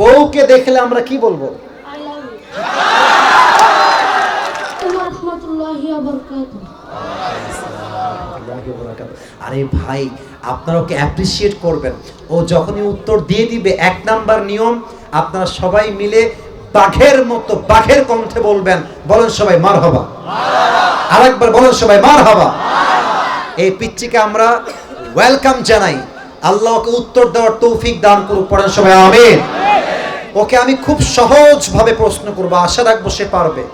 বউকে দেখলে আমরা কি বলব? আরে ভাই আপনারা ওকে অ্যাপ্রিসিয়েট করবেন? ও যখনই উত্তর দিয়ে দিবে, এক নাম্বার নিয়ম, আপনারা সবাই মিলে বাঘের মতো, বাঘের কণ্ঠে বলবেন, বলেন সবাই মার হবা আরেকবার বলেন সবাই মার হবা এই পিচ্চিকে আমরা ওয়েলকাম জানাই। আল্লাহকে উত্তর দেওয়ার তৌফিক দান করুক, পড়েন সবাই, আমিন। ওকে আমি খুব সহজভাবে প্রশ্ন করব আশা রাখব সে পারবে।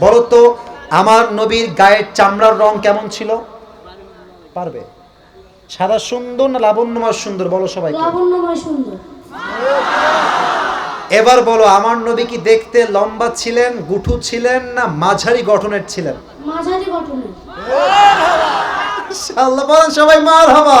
বলো তো আমার নবীর গায়ের চামড়ার রং কেমন ছিল? পারবে? সাদা সুন্দর না লাবণ্যময় সুন্দর? বলো লাবণ্যময় সুন্দর। এবার বলো আমার নবী কি দেখতে লম্বা ছিলেন গুঠু ছিলেন না মাঝারি গঠনের ছিলেন? মাঝারি গঠনের। সবাই মার হবা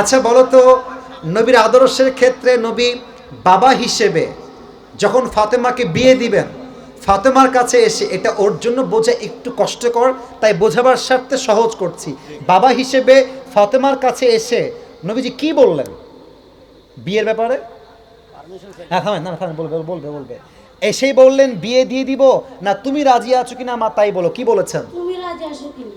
আচ্ছা বলো তো, নবীর আদর্শের ক্ষেত্রে নবী বাবা হিসেবে যখন ফাতেমাকে বিয়ে দিবেন, ফাতেমার কাছে এসে এটা ওর জন্য বোঝা একটু কষ্টকর, তাই বোঝাবার স্বার্থে সহজ করছি। বাবা হিসেবে ফাতেমার কাছে এসে নবীজি কি বললেন? বিয়ের ব্যাপারে? হ্যাঁ না বলবে বলবে বলবে। এসেই বললেন, বিয়ে দিয়ে দিব, না তুমি রাজি আছো কিনা মা, তাই বলো, কি বলেছেন? তুমি রাজি আসো কিনা?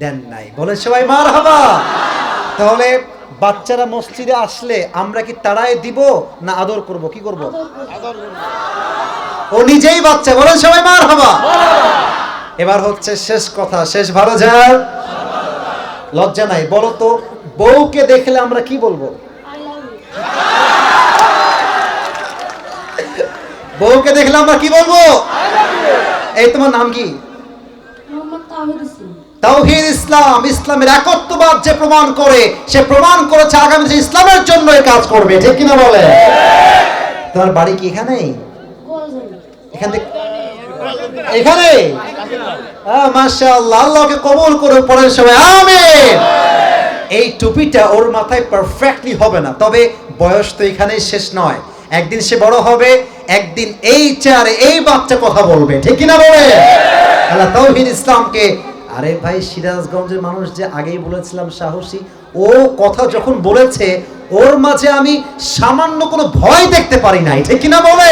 দেন নাই। বলে সবাই মার হবা তাহলে বাচ্চারা মসজিদে আসলে আমরা কি তারাই দিব না আদর করব? কি করব? ও নিজেই বাচ্চা। বলে সবাই মার হবা এবার হচ্ছে শেষ কথা শেষ ভালো যার লজ্জা নাই বলো তো বউকে দেখলে আমরা কি বলব. বউকে দেখলে আমরা কি বলব? এই তোমার নাম কি? তাওহীদ ইসলাম, ইসলামের একত্ববাদ যে প্রমাণ করে, সে প্রমাণ করেছে আগামী ইসলামের জন্য এই কাজ করবে, ঠিক কিনা বলে তোমার বাড়ি কি এখান? এখানে মাশাআল্লাহ, আল্লাহকে কবুল করে পড়েন সবাই, আমিন! এই টুপিটা ওর মাথায় পারফেক্টলি হবে না, তবে বয়স তো এখানেই শেষ নয়। একদিন সে বড় হবে, একদিন এই চেয়ারে এই বাচ্চা কথা বলবে, ঠিক কিনা বলে আল্লাহ তৌহিদ ইসলামকে আরে ভাই, সিরাজগঞ্জের মানুষ যে আগেই বলেছিলাম সাহসী, ও কথা যখন বলেছে, ওর মাঝে আমি সামান্য কোনো ভয় দেখতে পারি নাই, ঠিক কিনা বলে?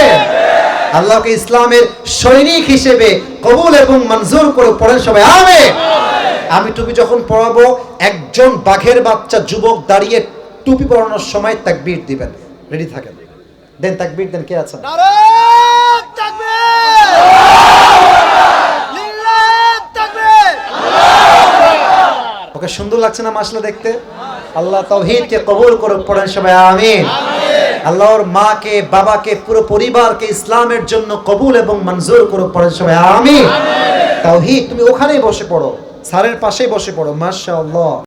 আল্লাহকে ইসলামের সৈনিক হিসেবে কবুল এবং মঞ্জুর করে পড়েন সবাই আবে আমি টুপি যখন পড়াবো একজন বাঘের বাচ্চা যুবক দাঁড়িয়ে টুপি পরানোর সময় তাকবীর দিবেন। রেডি থাকেন? দেন তাকবীর, দেন কে আছেন? তাকবীর লিল্লাহ তাকবীর ওকে সুন্দর লাগছে না মাসলা দেখতে? আল্লাহ তৌহিদকে কবুল করুক পড়েন সবাই আমিন। আল্লাহর মাকে বাবাকে পুরো পরিবারকে ইসলামের জন্য কবুল এবং মঞ্জুর করুক পড়েন সবাই আমিন। তাওহিদ তুমি ওখানেই বসে পড়ো সারের পাশেই বসে পড়ো মাশাআল্লাহ।